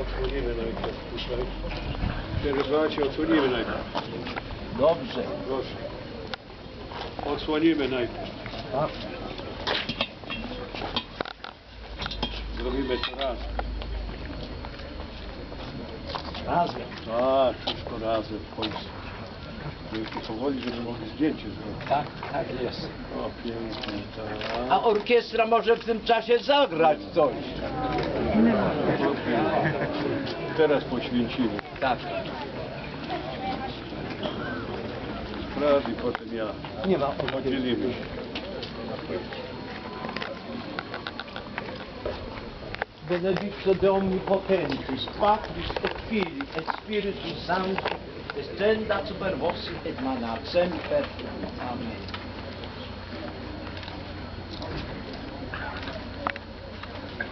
Odsłonimy najpierw tutaj. Przerywacie, odsłonimy najpierw. Dobrze. Proszę. Odsłonimy najpierw. Tak. Zrobimy to raz. Razem. Tak, wszystko razem w końcu. Dzięki powoli, żeby mogli zdjęcie zrobić. Tak, tak jest. O, pięknie, tak. A orkiestra może w tym czasie zagrać coś. Teraz poświęcimy. Tak. Prawie potem ja. Nie ma Podzielimy się. Benedicto de omnipotentis, Patris et Filii et Spiritus Sancti, descendat super vos et manat semper. Amen.